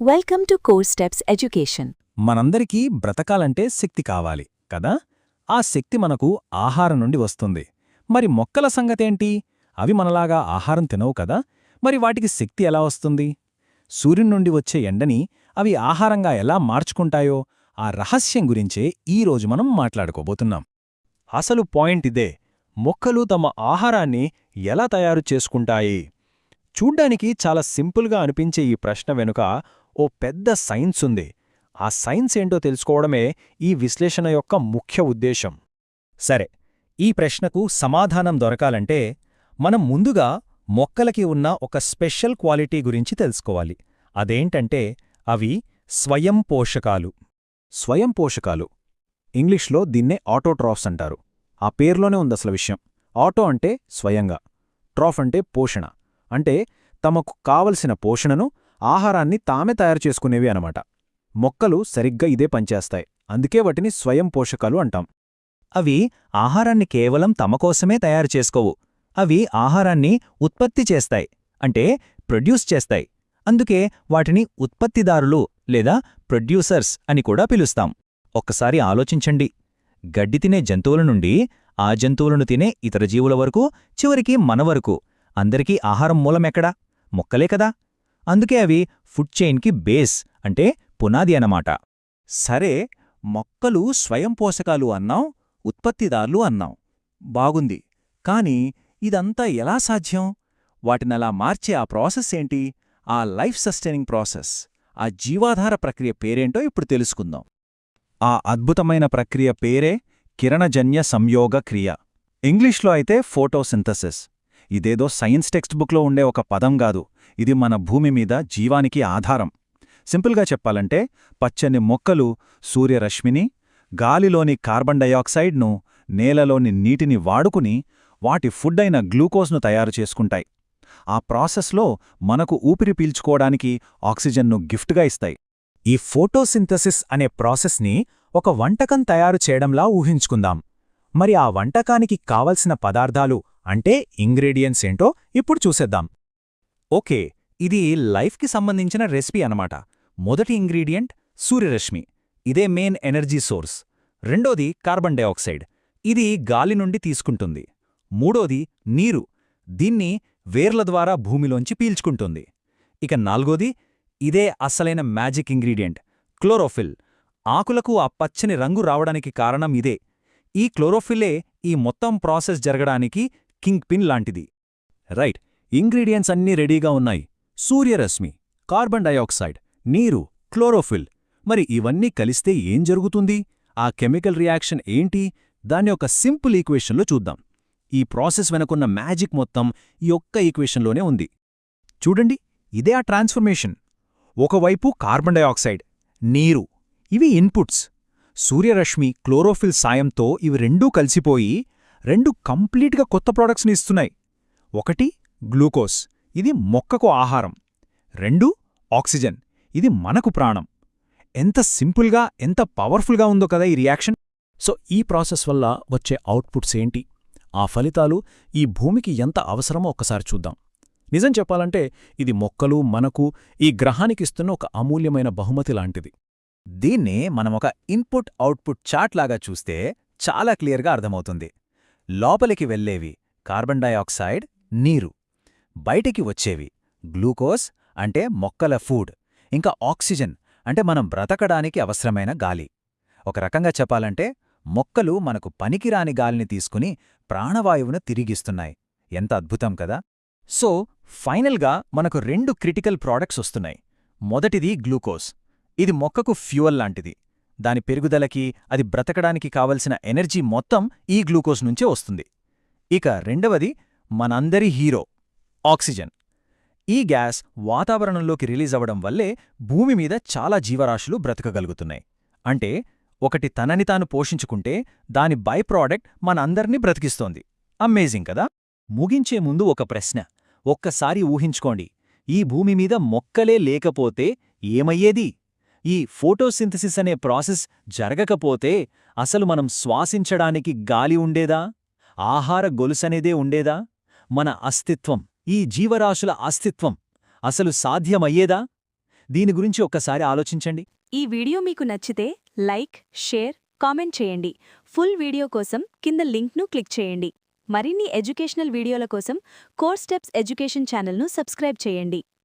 Welcome to core steps education మనందరికీ బ్రతకాలంటే శక్తి కావాలి కదా? ఆ శక్తి మనకు ఆహారం నుండి వస్తుంది. మరి మొక్కల సంగతేంటి? అవి మనలాగా ఆహారం తినవు కదా? మరి వాటికి శక్తి ఎలా వస్తుంది? సూర్యుని నుండి వచ్చే ఎండని అవి ఆహారంగా ఎలా మార్చుకుంటాయో ఆ రహస్యం గురించే ఈరోజు మనం మాట్లాడుకోబోతున్నాం. అసలు పాయింట్ ఇదే. మొక్కలు తమ ఆహారాన్ని ఎలా తయారు చేసుకుంటాయి? చూడ్డానికి చాలా సింపుల్గా అనిపించే ఈ ప్రశ్న వెనుక ఓ పెద్ద సైన్స్ ఉంది. ఆ సైన్స్ ఏంటో తెలుసుకోవడమే ఈ విశ్లేషణ యొక్క ముఖ్య ఉద్దేశం. సరే ఈ ప్రశ్నకు సమాధానం దొరకాలంటే మనం ముందుగా మొక్కలకి ఉన్న ఒక స్పెషల్ క్వాలిటీ గురించి తెలుసుకోవాలి. అదేంటంటే అవి స్వయం పోషకాలు. స్వయం పోషకాలు. ఇంగ్లీష్లో దీన్నే ఆటోట్రాఫ్స్ అంటారు. ఆ పేర్లోనే ఉంది అసలు విషయం. ఆటో అంటే స్వయంగా. ట్రాఫ్ అంటే పోషణ. అంటే తమకు కావలసిన పోషణను ఆహారాన్ని తామే తయారు చేసుకునేవి అనమాట మొక్కలు సరిగ్గా ఇదే పనిచేస్తాయి అందుకే వాటిని స్వయం పోషకాలు అంటాం. అవి ఆహారాన్ని కేవలం తమ కోసమే తయారు చేసుకోవు. అవి ఆహారాన్ని ఉత్పత్తి చేస్తాయి. అంటే ప్రొడ్యూస్ చేస్తాయి. అందుకే వాటిని ఉత్పత్తిదారులు లేదా ప్రొడ్యూసర్స్ అని కూడా పిలుస్తాం. ఒక్కసారి ఆలోచించండి. గడ్డి తినే జంతువుల నుండి ఆ జంతువులను తినే ఇతర జీవుల వరకు చివరికి మన వరకు. అందరికీ ఆహారం మూలమెక్కడా? మొక్కలే కదా! అందుకే అవి ఫుడ్ చైన్కి బేస్ అంటే పునాది అన్నమాట. సరే మొక్కలు స్వయం పోషకాలు అన్నాం ఉత్పత్తిదారులు అన్నాం. బాగుంది. కాని ఇదంతా ఎలా సాధ్యం? వాటినలా మార్చే ఆ ప్రాసెస్ ఏంటి? ఆ లైఫ్ సస్టైనింగ్ ప్రాసెస్ ఆ జీవాధార ప్రక్రియ పేరేంటో ఇప్పుడు తెలుసుకుందాం. ఆ అద్భుతమైన ప్రక్రియ పేరే కిరణజన్య సంయోగ క్రియ. ఇంగ్లీష్లో అయితే ఫోటోసింథసిస్. ఇదేదో సైన్స్ టెక్స్ట్ బుక్లో ఉండే ఒక పదం కాదు. ఇది మన భూమి మీద జీవానికి ఆధారం. సింపుల్గా చెప్పాలంటే పచ్చని మొక్కలు సూర్యరశ్మిని గాలిలోని కార్బన్ డయాక్సైడ్ను నేలలోని నీటిని వాడుకుని వాటి ఫుడ్ అయిన గ్లూకోజ్ను తయారు చేసుకుంటాయి. ఆ ప్రాసెస్లో మనకు ఊపిరి పీల్చుకోవడానికి ఆక్సిజన్ను గిఫ్ట్గా ఇస్తాయి. ఈ ఫోటోసింథసిస్ అనే ప్రాసెస్ని ఒక వంటకం తయారు చేయడంలా ఊహించుకుందాం. మరి ఆ వంటకానికి కావలసిన పదార్థాలు అంటే ఇంగ్రీడియంట్స్ ఏంటో ఇప్పుడు చూసేద్దాం. ఓకే ఇది లైఫ్కి సంబంధించిన రెసిపీ అనమాట మొదటి ఇంగ్రీడియంట్ సూర్యరశ్మి. ఇదే మెయిన్ ఎనర్జీ సోర్స్. రెండోది కార్బన్ డైఆక్సైడ్. ఇది గాలి నుండి తీసుకుంటుంది. మూడోది నీరు. దీన్ని వేర్ల ద్వారా భూమిలోంచి పీల్చుకుంటుంది. ఇక నాల్గోది ఇదే అసలైన మ్యాజిక్ ఇంగ్రీడియంట్ క్లోరోఫిల్. ఆకులకు ఆ పచ్చని రంగు రావడానికి కారణం ఇదే. ఈ క్లోరోఫిల్లే ఈ మొత్తం ప్రాసెస్ జరగడానికి కింగ్ పిన్ లాంటిది. రైట్ ఇంగ్రీడియంట్స్ అన్నీ రెడీగా ఉన్నాయి. సూర్యరశ్మి కార్బన్ డయాక్సైడ్ నీరు క్లోరోఫిల్. మరి ఇవన్నీ కలిస్తే ఏం జరుగుతుంది? ఆ కెమికల్ రియాక్షన్ ఏంటి? దాన్ని ఒక సింపుల్ ఈక్వేషన్లో చూద్దాం. ఈ ప్రాసెస్ వెనకున్న మ్యాజిక్ మొత్తం ఈ ఒక్క ఈక్వేషన్లోనే ఉంది. చూడండి ఇదే ఆ ట్రాన్స్ఫర్మేషన్. ఒకవైపు కార్బన్ డయాక్సైడ్ నీరు ఇవి ఇన్పుట్స్. సూర్యరశ్మి క్లోరోఫిల్ సాయంతో ఇవి రెండూ కలిసిపోయి రెండు కంప్లీట్గా కొత్త ప్రోడక్ట్స్ని ఇస్తున్నాయి. ఒకటి గ్లూకోజ్. ఇది మొక్కకు ఆహారం. రెండు ఆక్సిజన్. ఇది మనకు ప్రాణం. ఎంత సింపుల్గా ఎంత పవర్ఫుల్గా ఉందో కదా ఈ రియాక్షన్. సో ఈ ప్రాసెస్ వల్ల వచ్చే అవుట్పుట్స్ ఏంటి? ఆ ఫలితాలు ఈ భూమికి ఎంత అవసరమో ఒక్కసారి చూద్దాం. నిజం చెప్పాలంటే ఇది మొక్కలు మనకు ఈ గ్రహానికిస్తున్న ఒక అమూల్యమైన బహుమతి లాంటిది. దీన్నే మనం ఒక ఇన్పుట్ అవుట్పుట్ చార్ట్ లాగా చూస్తే చాలా క్లియర్గా అర్థమవుతుంది. లోపలికి వెళ్ళేవి కార్బన్ డయాక్సైడ్ నీరు. బయటికి వచ్చేవి గ్లూకోజ్ అంటే మొక్కల ఫుడ్ ఇంకా ఆక్సిజన్ అంటే మనం బ్రతకడానికి అవసరమైన గాలి. ఒక రకంగా చెప్పాలంటే మొక్కలు మనకు పనికిరాని గాలిని తీసుకుని ప్రాణవాయువును తిరిగిస్తున్నాయి. ఎంత అద్భుతం కదా! సో ఫైనల్గా మనకు రెండు క్రిటికల్ ప్రాడక్ట్స్ వస్తున్నాయి. మొదటిది గ్లూకోజ్. ఇది మొక్కకు ఫ్యూయల్ లాంటిది. దాని పెరుగుదలకి అది బ్రతకడానికి కావలసిన ఎనర్జీ మొత్తం ఈ గ్లూకోజ్ నుంచే వస్తుంది. ఇక రెండవది మనందరి హీరో ఆక్సిజన్. ఈ గ్యాస్ వాతావరణంలోకి రిలీజ్ అవ్వడం వల్లే భూమి మీద చాలా జీవరాశులు బ్రతకగలుగుతున్నాయి. అంటే ఒకటి తనని తాను పోషించుకుంటే దాని బై ప్రాడక్ట్ మనందర్నీ బ్రతికిస్తోంది. అమేజింగ్ కదా? ముగించే ముందు ఒక ప్రశ్న. ఒక్కసారి ఊహించుకోండి. ఈ భూమి మీద మొక్కలే లేకపోతే ఏమయ్యేది? ఈ ఫోటోసింథసిస్ అనే ప్రాసెస్ జరగకపోతే అసలు మనం శ్వాసించడానికి గాలి ఉండేదా? ఆహార గొలుసనేదే ఉండేదా? మన అస్తిత్వం ఈ జీవరాశుల అస్తిత్వం అసలు సాధ్యమయ్యేదా? దీని గురించి ఒక్కసారి ఆలోచించండి. ఈ వీడియో మీకు నచ్చితే లైక్ షేర్ కామెంట్ చేయండి. ఫుల్ వీడియో కోసం కింద లింక్ను క్లిక్ చేయండి. మరిన్ని ఎడ్యుకేషనల్ వీడియోల కోసం కోర్ స్టెప్స్ ఎడ్యుకేషన్ ఛానల్ను సబ్స్క్రైబ్ చేయండి.